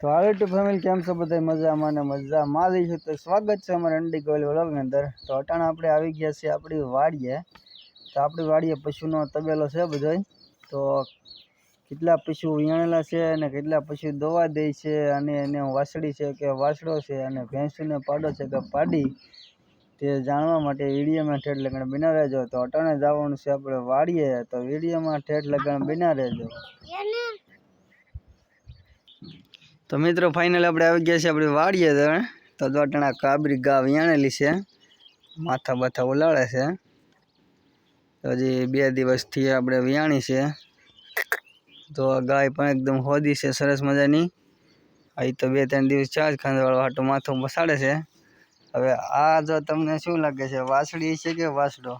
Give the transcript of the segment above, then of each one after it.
તો હાલો two family કેમ છો બધા મજામાં ને મજામાં જ છું. તો સ્વાગત છે અમારા અંડી કોલ વ્લોગની અંદર. તો અટાણે આપણે આવી ગયા છીએ આપણી વાડીએ. તો આપણી વાડીએ પશુનો તબેલો છે બધોય. તો કેટલા પશુ વિયાણેલા છે અને કેટલા પશુ દવા દે છે અને એને વાસળી છે કે વાસડો છે અને ભેંસુને પાડો છે કે પાડી, તે જાણવા માટે વિડીયોમાં ઠેઠ લગણ બિના રહેજો. તો અટાણે જવાનું છે આપણે વાડીએ. તો વિડીયોમાં ઠેઠ લગણ બિના રહેજો. તો મિત્રો ફાઇનલ આપણે આવી ગયા છે આપણે વાડીએ તો તો દોટણા કાબરી ગા વિયાણેલી છે. માથા બાથા ઉલાળે છે. તો હજી બે દિવસથી આપણે વિયાણી છે તો આ ગાય પણ એકદમ હોદી છે, સરસ મજાની. અહીં તો બે ત્રણ દિવસ ચાર ખાંદવાળો હાટો માથું બસાડે છે. હવે આ જો તમને શું લાગે છે વાસળી છે કે વાસડો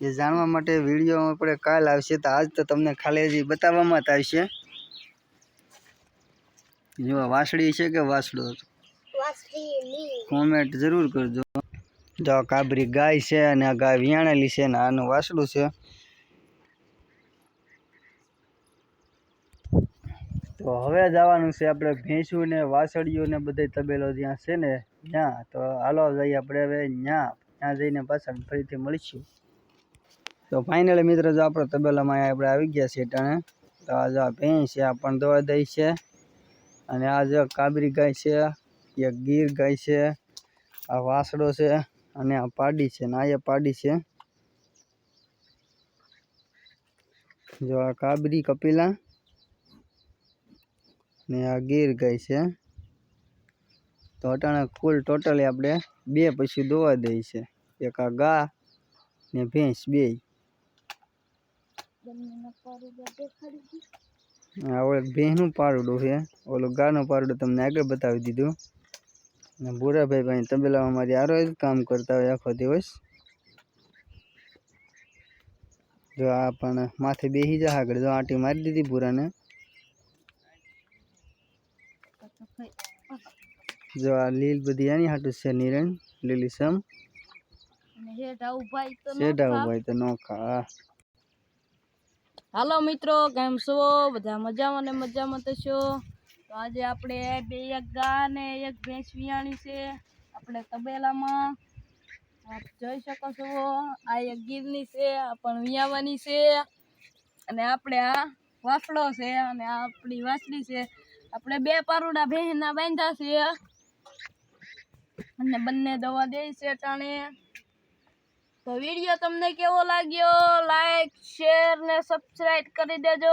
એ જાણવા માટે વીડિયો આપણે કાલ આવશે, તો આજ તો તમને ખાલી હજી બતાવવામાં જ આવશે. જો વાસળી છે કે વાસડો કોમેન્ટ જરૂર કરજો. જો કાબરી ગાય છે અને આ ગાય વિયાણેલી છે ને આનું વાસળું છે. તો હવે જવાનું છે આપણે ભેંસું ને વાસળીઓ ને બધે તબેલો જ્યાં છે ને ત્યાં. તો હાલો જઈએ આપણે હવે ત્યાં ત્યાં જઈને પાછા ફરીથી મળીશું. તો ફાઇનલી મિત્રો જો આપણો તબેલામાં આપણે આવી ગયા છીએ ટાણે. તો આ જો ભેંસ છે આ પણ દવા દઈ છે. અને આ જે કાબરી ગાય છે એક ગીર ગાય છે, આ વાસડો છે અને આ પાડી છે ને આ પાડી છે. જો આ કાબરી કપિલા ને આ ગીર ગાય છે. તો અટાણે કુલ ટોટલી આપણે બે પછી દોવા દઈએ છે. એક આ ગા ને ભેંસ બે આ એક ભેંસનું પારડું છે. ઓલું ગાનું પારડું તમને આગળ બતાવી દીધું. અને ભૂરાભાઈ ભાઈ તબેલામાં મારી આરો જ કામ કરતા હોય આખો દિવસ. જો આ પણ માથે બેસી જા આગળ. જો આંટી મારી દીધી ભૂરાને. જો આ લીલ બધી આની હાટું છે નિરણ લીલીસમ. શેઢા ઉભાઈ તો નો ખા. હાલો મિત્રો, કેમ છો? બધા મજામાં ને મજામાં છો? તો આજે આપણે બે, એક ગા ને એક ભેંસ વિયાણી છે. આપણે તબેલામાં આપ જોઈ શકો છો. આ એક ગીરની છે, આ પણ વિયાવાની છે. અને આપણે આ વાફડો છે અને આ આપણી વાસડી છે. આપણે બે પારુડા ભેંસના બાંધ્યા છે. અને બંને દવા દે છે ટાણે. તો વીડિયો તમને કેવો લાગ્યો? લાઈક શેર ને સબસ્ક્રાઇબ કરી દેજો.